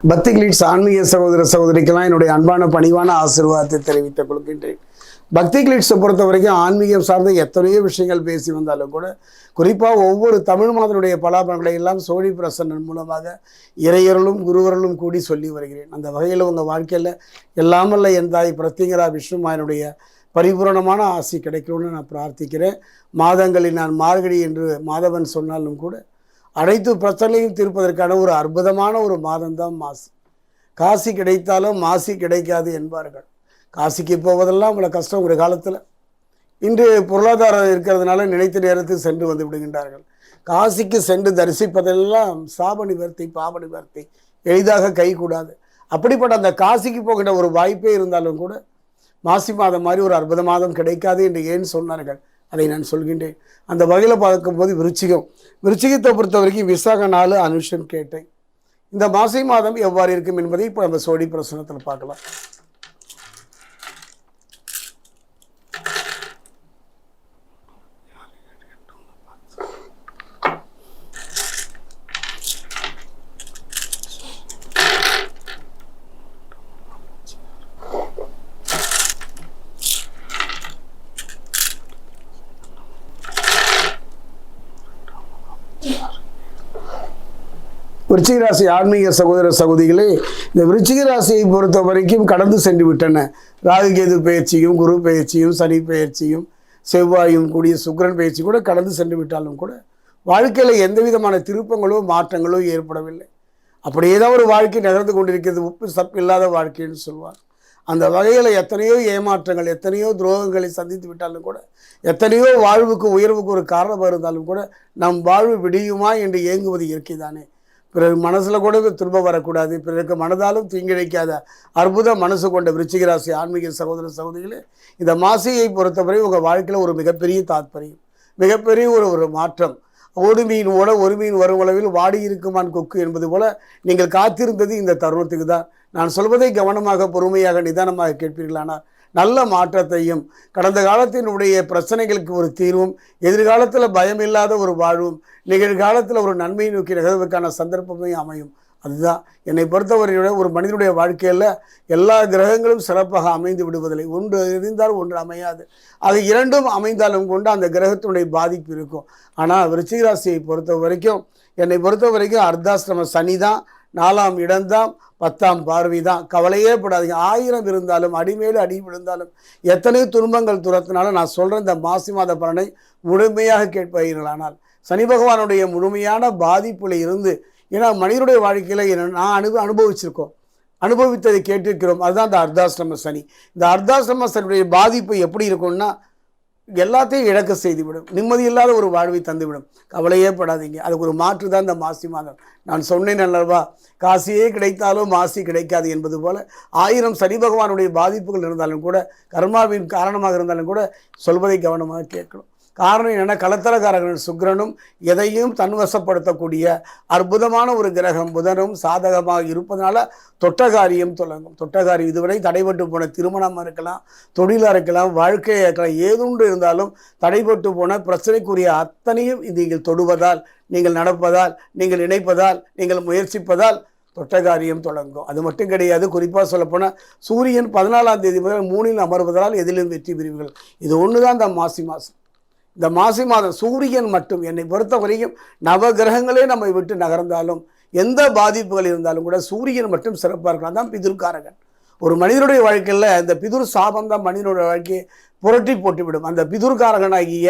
பக்தி கிளீட்ஸ் ஆன்மீக சகோதர சகோதரிக்கெல்லாம் என்னுடைய அன்பான பணிவான ஆசீர்வாதத்தை தெரிவித்துக் கொள்கின்றேன். பக்தி கிளிட்ஸை பொறுத்த வரைக்கும் ஆன்மீகம் சார்ந்த எத்தனையோ விஷயங்கள் பேசி வந்தாலும் கூட குறிப்பாக ஒவ்வொரு தமிழ் மாதனுடைய பலாபலங்களை எல்லாம் சோழி பிரசன்னன் மூலமாக இறையர்களும் குருவர்களும் கூடி சொல்லி வருகிறேன். அந்த வகையில் உங்கள் வாழ்க்கையில் எல்லாமல்ல எந்தாய் பிரத்திங்கரா விஷ்ணுமாயனுடைய பரிபூரணமான ஆசி கிடைக்கணும்னு நான் பிரார்த்திக்கிறேன். மாதங்களில் நான் மார்கழி என்று மாதவன் சொன்னாலும் கூட அனைத்து பிரச்சனையும் தீர்ப்பதற்கான ஒரு அற்புதமான ஒரு மாதம்தான் மாசி. காசி கிடைத்தாலும் மாசி கிடைக்காது என்பார்கள். காசிக்கு போவதெல்லாம் அவ்வளோ கஷ்டம் ஒரு காலத்தில். இன்று பொருளாதாரம் இருக்கிறதுனால நினைத்த நேரத்தில் சென்று வந்து விடுகின்றார்கள். காசிக்கு சென்று தரிசிப்பதெல்லாம் சாப நிவர்த்தி பாப நிவர்த்தி. எளிதாக கைகூடாது அப்படிப்பட்ட அந்த காசிக்கு போகின்ற ஒரு வாய்ப்பே இருந்தாலும் கூட மாசி மாதம் மாதிரி ஒரு அற்புத மாதம் கிடைக்காது என்று ஏன் சொன்னார்கள்? அதை நான் சொல்கின்றேன். அந்த வகையில் பார்க்கும்போது விருச்சிகம். விருச்சிகத்தை பொறுத்த வரைக்கும் விசாக நாலு அனுஷன் கேட்டேன் இந்த மாசி மாதம் எவ்வாறு இருக்கும் என்பதை இப்போ நம்ம சோடி பிரசனத்தில் பார்க்கலாம். விருச்சிக ராசி ஆன்மீக சகோதர சகோதரிகளே இந்த விருச்சிக ராசியை பொறுத்த வரைக்கும் கடந்து சென்று விட்டன. ராகுகேது பயிற்சியும் குரு பயிற்சியும் சனி பயிற்சியும் செவ்வாயும் கூடிய சுக்கிரன் பயிற்சி கூட கடந்து சென்று விட்டாலும் கூட வாழ்க்கையில் எந்த விதமான திருப்பங்களோ மாற்றங்களோ ஏற்படவில்லை. அப்படியே தான் ஒரு வாழ்க்கை நகர்ந்து கொண்டிருக்கிறது. உப்பு சப்பு இல்லாத வாழ்க்கைன்னு சொல்வார். அந்த வகையில் எத்தனையோ ஏமாற்றங்கள் எத்தனையோ துரோகங்களை சந்தித்து விட்டாலும் கூட எத்தனையோ வாழ்வுக்கு உயர்வுக்கு ஒரு காரணமாக இருந்தாலும் கூட நம் வாழ்வு விடியுமா என்று ஏங்குவது இயற்கை தானே பிறகு மனசில் கூட துன்பம் வரக்கூடாது. பிறருக்கு மனதாலும் தீங்கிழைக்காத அற்புத மனசு கொண்ட விருச்சிகராசி ஆன்மீக சகோதர சகோதரிகளே இந்த மாசியை பொறுத்தவரை உங்கள் வாழ்க்கையில் ஒரு மிகப்பெரிய தாத்பரியம் மிகப்பெரிய ஒரு ஒரு மாற்றம். ஓடு மீன் ஓட ஒரு மீன் வரும் அளவில் வாடி இருக்குமான் கொக்கு என்பது போல நீங்கள் காத்திருந்தது இந்த தருணத்துக்கு தான். நான் சொல்வதை கவனமாக பொறுமையாக நிதானமாக கேட்பீர்களானால் நல்ல மாற்றத்தையும் கடந்த காலத்தினுடைய பிரச்சனைகளுக்கு ஒரு தீர்வும் எதிர்காலத்தில் பயமில்லாத ஒரு வாழ்வும் நிகழ்காலத்தில் ஒரு நன்மையை நோக்கி நிகழ்வுக்கான சந்தர்ப்பமே அமையும். அதுதான். என்னை பொறுத்தவரையுடைய ஒரு மனிதனுடைய வாழ்க்கையில் எல்லா கிரகங்களும் சிறப்பாக அமைந்து விடுவதில்லை. ஒன்று எரிந்தால் ஒன்று அமையாது. அது இரண்டும் அமைந்தாலும் கொண்டு அந்த கிரகத்தினுடைய பாதிப்பு இருக்கும். ஆனால் விருச்சிகராசியை பொறுத்த வரைக்கும் என்னை பொறுத்த வரைக்கும் அர்த்தாசிரம சனி தான் நாலாம் இடம்தான் பத்தாம் பார்வை தான். கவலையே படாதீங்க. ஆயிரம் இருந்தாலும் அடிமேலு அடி விழுந்தாலும் எத்தனையோ துன்பங்கள் துரத்தினாலும் நான் சொல்கிற இந்த மாசி மாத பலனை முழுமையாக கேட்பீர்களானால் சனி பகவானுடைய முழுமையான பாதிப்பில் இருந்து ஏன்னா மனிதனுடைய வாழ்க்கையில் என்ன நான் அனு அனுபவிச்சிருக்கோம். அனுபவித்ததை கேட்டிருக்கிறோம். அதுதான் இந்த அர்த்தாசிரம சனி. இந்த அர்த்தாசிரம சனியுடைய பாதிப்பு எப்படி இருக்கும்னா எல்லாத்தையும் இழக்க செய்துவிடும். நிம்மதி இல்லாத ஒரு வாழ்வை தந்துவிடும். கவலையே படாதீங்க. அதுக்கு ஒரு மாற்று தான் இந்த மாசி மாதம். நான் சொன்னேன் அல்லவா காசியே கிடைத்தாலும் மாசி கிடைக்காது என்பது போல ஆயிரம் சனி பகவானுடைய பாதிப்புகள் இருந்தாலும் கூட கர்மாவின் காரணமாக இருந்தாலும் கூட சொல்வதை கவனமாக கேட்கணும். காரணம் என்னென்னா கலத்தரகாரகன் சுக்கிரனும் எதையும் தன்வசப்படுத்தக்கூடிய அற்புதமான ஒரு கிரகம் புதனும் சாதகமாக இருப்பதனால தொட்டகாரியம் தொடங்கும். தொட்டகாரியம் இதுவரை தடைபட்டு போன திருமணமாக இருக்கலாம் தொழிலாக இருக்கலாம் வாழ்க்கையாக இருக்கலாம் ஏதுண்டு இருந்தாலும் தடைபட்டு போன பிரச்சனைக்குரிய அத்தனையும் நீங்கள் தொடுவதால் நீங்கள் நடப்பதால் நீங்கள் நினைப்பதால் நீங்கள் முயற்சிப்பதால் தொட்டகாரியம் தொடங்கும். அது மட்டும் கிடையாது குறிப்பாக சொல்லப்போனால் சூரியன் பதினாலாம் தேதி முதல் மூணில் அமர்வதால் எதிலும் வெற்றி பெறுவீர்கள். இது ஒன்று தான் இந்த மாசி மாதம் இந்த மாசி மாதம் சூரியன் மட்டும் என்னை பொறுத்த வரைக்கும் நவ கிரகங்களே நம்மை விட்டு நகர்ந்தாலும் எந்த பாதிப்புகள் இருந்தாலும் கூட சூரியன் மட்டும் சிறப்பாக இருக்கலாம். தான் பிதுர்காரகன் ஒரு மனிதனுடைய வாழ்க்கையில் இந்த பிதுர் சாபம் தான் மனிதனுடைய வாழ்க்கையை புரட்டி போட்டுவிடும். அந்த பிதுர்காரகனாகிய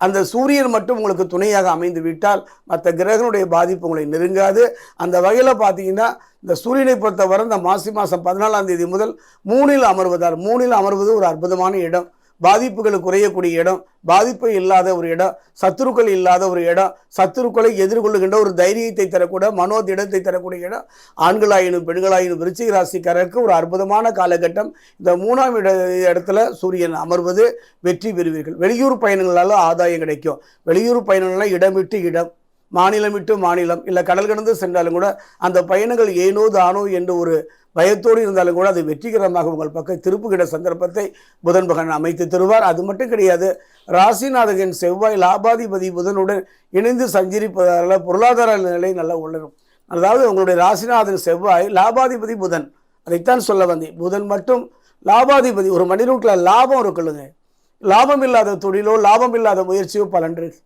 அந்த சூரியன் மட்டும் உங்களுக்கு துணையாக அமைந்து விட்டால் மற்ற கிரகனுடைய பாதிப்பு உங்களை நெருங்காது. அந்த வகையில் பார்த்தீங்கன்னா இந்த சூரியனை பொறுத்தவரை இந்த மாசி மாதம் பதினாலாம் தேதி முதல் மூணில் அமர்வதால் மூணில் அமர்வது ஒரு அற்புதமான இடம். பாதிப்புகள் குறையக்கூடிய இடம் பாதிப்பு இல்லாத ஒரு இடம் சத்துருக்கள் இல்லாத ஒரு இடம் சத்துருக்களை எதிர்கொள்ளுகின்ற ஒரு தைரியத்தை தரக்கூட மனோதிடத்தை தரக்கூடிய இடம். ஆண்களாயினும் பெண்களாயினும் விருச்சிக ராசிக்காரருக்கு ஒரு அற்புதமான காலகட்டம். இந்த மூணாம் இட இடத்துல சூரியன் அமர்வது வெற்றி பெறுவீர்கள். வெளியூர் பயணங்களால் ஆதாயம் கிடைக்கும். வெளியூர் பயணங்கள்லாம் இடம் விட்டு இடம். மாநிலம் விட்டு மாநிலம் இல்லை கடல் கடந்து சென்றாலும் கூட அந்த பயணங்கள் ஏனோ தானோ என்று ஒரு பயத்தோடு இருந்தாலும் கூட அது வெற்றிகரமாக உங்கள் பக்கம் திருப்புகிற சந்தர்ப்பத்தை புதன் பகவான் அமைத்து தருவார். அது மட்டும் கிடையாது ராசிநாதகன் செவ்வாய் லாபாதிபதி புதனுடன் இணைந்து சஞ்சரிப்பதால் பொருளாதார நிலை நல்லா உணரும் அதாவது உங்களுடைய ராசிநாதன் செவ்வாய் லாபாதிபதி புதன் அதைத்தான் சொல்ல வந்தேன். புதன் மட்டும் லாபாதிபதி ஒரு மனிதனுக்குள்ள லாபம் இருக்குல்லுங்க லாபம் இல்லாத தொழிலோ லாபம் இல்லாத முயற்சியோ பலன் இருக்கு.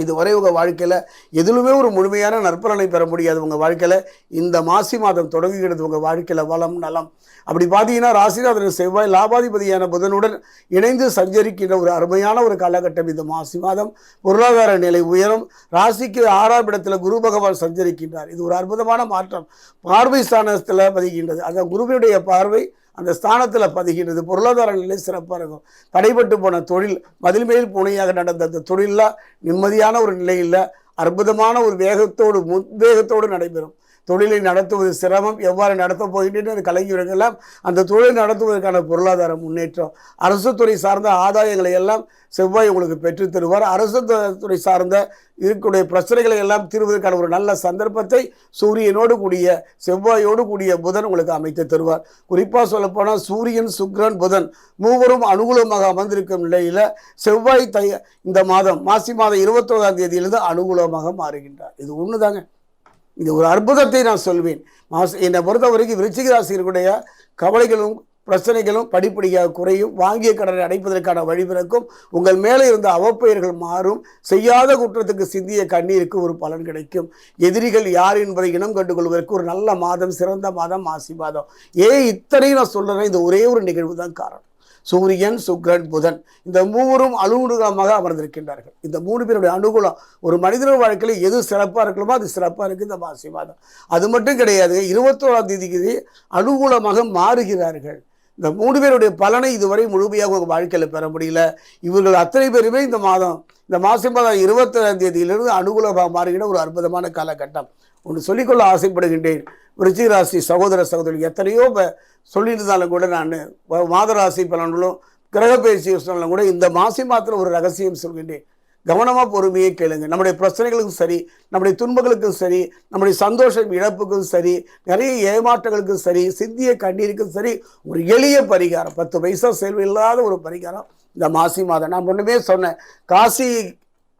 இதுவரை உங்கள் வாழ்க்கையில் எதிலுமே ஒரு முழுமையான நற்பலனை பெற முடியாது உங்கள் வாழ்க்கையில். இந்த மாசி மாதம் தொடங்குகிறது உங்கள் வாழ்க்கையில் வளம் நலம். அப்படி பார்த்தீங்கன்னா ராசிநாதன் செவ்வாய் லாபாதிபதியான புதனுடன் இணைந்து சஞ்சரிக்கின்ற ஒரு அருமையான ஒரு காலகட்டம் இந்த மாசி மாதம். பொருளாதார நிலை உயரும். ராசிக்கு ஆறாம் இடத்துல குரு பகவான் சஞ்சரிக்கின்றார். இது ஒரு அற்புதமான மாற்றம். பார்வை ஸ்தானத்தில் பதிகின்றது. அந்த குருவினுடைய பார்வை அந்த ஸ்தானத்தில் பதிகின்றது. பொருளாதார நிலை சிறப்பாக இருக்கும். தடைபட்டு போன தொழில் மதில் மேல் புனையாக நடந்த அந்த தொழிலில் நிம்மதியான ஒரு நிலையில் அற்புதமான ஒரு வேகத்தோடு உத்வேகத்தோடு நடைபெறும். தொழிலை நடத்துவது சிரமம். எவ்வாறு நடத்தப் போகின்றன கலைஞர்களெல்லாம் அந்த தொழிலை நடத்துவதற்கான பொருளாதார முன்னேற்றம். அரசு துறை சார்ந்த ஆதாயங்களை எல்லாம் செவ்வாய் உங்களுக்கு பெற்றுத்தருவார் அரசு துறை சார்ந்த இருக்கக்கூடிய பிரச்சனைகளை எல்லாம் தீர்வதற்கான ஒரு நல்ல சந்தர்ப்பத்தை சூரியனோடு கூடிய செவ்வாயோடு கூடிய புதன் உங்களுக்கு அமைத்து தருவார். குறிப்பாக சொல்லப்போனால் சூரியன் சுக்ரன் புதன் மூவரும் அனுகூலமாக அமர்ந்திருக்கும் நிலையில் செவ்வாய் தை இந்த மாதம் மாசி மாதம் இருபத்தோராம் தேதியிலிருந்து அனுகூலமாக மாறுகின்றார். இது ஒன்று இது ஒரு அற்புதத்தை நான் சொல்வேன். மாச என்னை பொறுத்த வரைக்கும் விருச்சிக ராசிகளுடைய கவலைகளும் பிரச்சனைகளும் படிப்படியாக குறையும். வாங்கிய கடனை அடைப்பதற்கான வழிபிறக்கும் உங்கள் மேலே இருந்த அவப்பெயர்கள் மாறும். செய்யாத குற்றத்துக்கு சிந்திய கண்ணீருக்கு ஒரு பலன் கிடைக்கும். எதிரிகள் யார் என்பதை இனம் கண்டுகொள்வதற்கு ஒரு நல்ல மாதம் சிறந்த மாதம் மாசி மாதம் ஏன் இத்தனையும் நான் சொல்கிறேன் இந்த ஒரே ஒரு நிகழ்வு தான் காரணம். சூரியன் சுக்ரன் புதன் இந்த மூவரும் அலுவலகமாக அமர்ந்திருக்கின்றார்கள். இந்த மூணு பேருடைய அனுகூலம் ஒரு மனிதன் வாழ்க்கையில் எது சிறப்பாக இருக்கணுமோ அது சிறப்பாக இருக்குது இந்த மாசி மாதம் அது மட்டும் கிடையாது இருபத்தோராம் தேதிக்கு அனுகூலமாக மாறுகிறார்கள். இந்த மூணு பேருடைய பலனை இதுவரை முழுமையாக உங்கள் வாழ்க்கையில் பெற முடியல. இவர்கள் அத்தனை பேருமே இந்த மாதம் இந்த மாசி மாதம் இருபத்தேழாம் தேதியிலிருந்து அனுகூலமாக மாறுகிற ஒரு அற்புதமான காலகட்டம். ஒன்று சொல்லிக்கொள்ள ஆசைப்படுகின்றேன். விருச்சிகராசி சகோதர சகோதரி எத்தனையோ இப்போ சொல்லியிருந்தாலும் கூட நான் மாதராசி பலன்களும் கிரக பயிற்சி சொன்னாலும் கூட இந்த மாசி மாத்திரம் ஒரு ரகசியம் சொல்கின்றேன். கவனமாக பொறுமையை கேளுங்க. நம்முடைய பிரச்சனைகளுக்கும் சரி நம்முடைய துன்பங்களுக்கும் சரி நம்முடைய சந்தோஷம் இழப்புக்கும் சரி நிறைய ஏமாற்றங்களுக்கும் சரி சிந்திய கண்ணீருக்கும் சரி ஒரு எளிய பரிகாரம் பத்து பைசா செலவு இல்லாத ஒரு பரிகாரம் இந்த மாசி மாதம். நான் முன்னமே சொன்னேன் காசி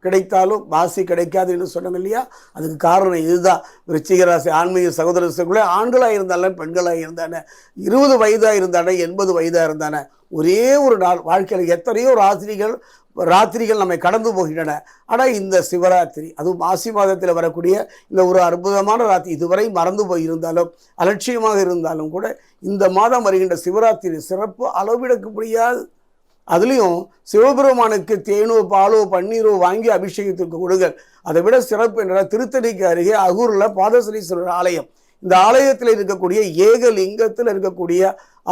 கிடைத்தாலும் மாசி கிடைக்காதுன்னு சொன்னோம் இல்லையா? அதுக்கு காரணம் இதுதான். விருச்சிக ராசி ஆன்மீக சகோதரர்களுக்குள்ளே ஆண்களாக இருந்தாலும் பெண்களாக இருந்தானே இருபது வயதாக இருந்தானே எண்பது வயதாக இருந்தானே ஒரே ஒரு நாள் வாழ்க்கையில் எத்தனையோ ராத்திரிகள் ராத்திரிகள் நம்மை கடந்து போகின்றன. ஆனால் இந்த சிவராத்திரி அதுவும் மாசி மாதத்தில் வரக்கூடிய இந்த ஒரு அற்புதமான ராத்திரி இதுவரை மறந்து போயிருந்தாலும் அலட்சியமாக இருந்தாலும் கூட இந்த மாதம் வருகின்ற சிவராத்திரி சிறப்பு அளவிடக்க முடியாது அதுலேயும் சிவபெருமானுக்கு தேனோ பாலோ பன்னீரோ வாங்கி அபிஷேகத்திற்கு கொடுங்கள். அதை விட சிறப்பு என்ற திருத்தணிக்கு அருகே அகூரில் பாதசனீஸ்வரர் ஆலயம். இந்த ஆலயத்தில் இருக்கக்கூடிய ஏக லிங்கத்தில் இருக்கக்கூடிய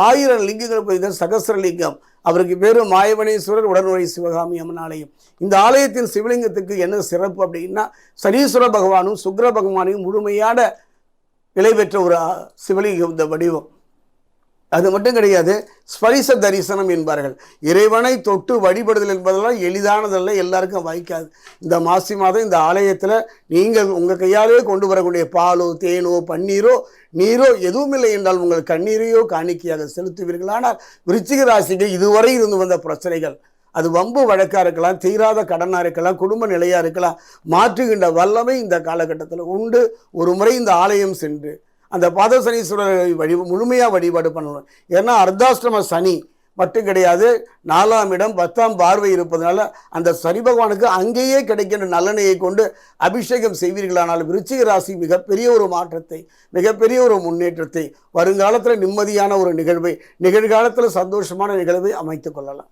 ஆயிரம் லிங்கங்கள் போய் சகசரலிங்கம். அவருக்கு பேரு மாயவனேஸ்வரர் உடனுரை சிவகாமி அம்மன் ஆலயம். இந்த ஆலயத்தின் சிவலிங்கத்துக்கு என்ன சிறப்பு அப்படின்னா சனீஸ்வர பகவானும் சுக்ர பகவானையும் முழுமையான நிலை பெற்ற ஒரு சிவலிங்கம் இந்த வடிவம். அது மட்டும் கிடையாது ஸ்பரிச தரிசனம் என்பார்கள். இறைவனை தொட்டு வழிபடுதல் என்பதெல்லாம் எளிதானதல்ல எல்லாருக்கும் வாய்க்காது. இந்த மாசி மாதம் இந்த ஆலயத்தில் நீங்கள் உங்கள் கையாலே கொண்டு வரக்கூடிய பாலோ தேனோ பன்னீரோ நீரோ எதுவும் இல்லை என்றால் உங்கள் கண்ணீரையோ காணிக்கையாக செலுத்துவீர்கள். ஆனால் விருச்சிக ராசிக்கு இதுவரை இருந்து வந்த பிரச்சனைகள் அது வம்பு வழக்காக இருக்கலாம் தீராத கடனாக இருக்கலாம் குடும்ப நிலையாக இருக்கலாம் மாற்றுகின்ற வல்லமை இந்த காலகட்டத்தில் உண்டு. ஒரு முறை இந்த ஆலயம் சென்று அந்த பாதசனீஸ்வரரை வழி முழுமையாக வழிபாடு பண்ணணும். ஏன்னா அர்த்தாஷ்டம சனி மட்டும் கிடையாது. நாலாம் இடம் பத்தாம் பார்வை இருப்பதனால அந்த சனி பகவானுக்கு அங்கேயே கிடைக்கின்ற நல்லெண்ணெயை கொண்டு அபிஷேகம் செய்வீர்களானால் விருச்சிக ராசி மிகப்பெரிய ஒரு மாற்றத்தை மிகப்பெரிய ஒரு முன்னேற்றத்தை வருங்காலத்தில் நிம்மதியான ஒரு நிகழ்வை நிகழ்காலத்தில் சந்தோஷமான நிகழ்வை அமைத்து கொள்ளலாம்.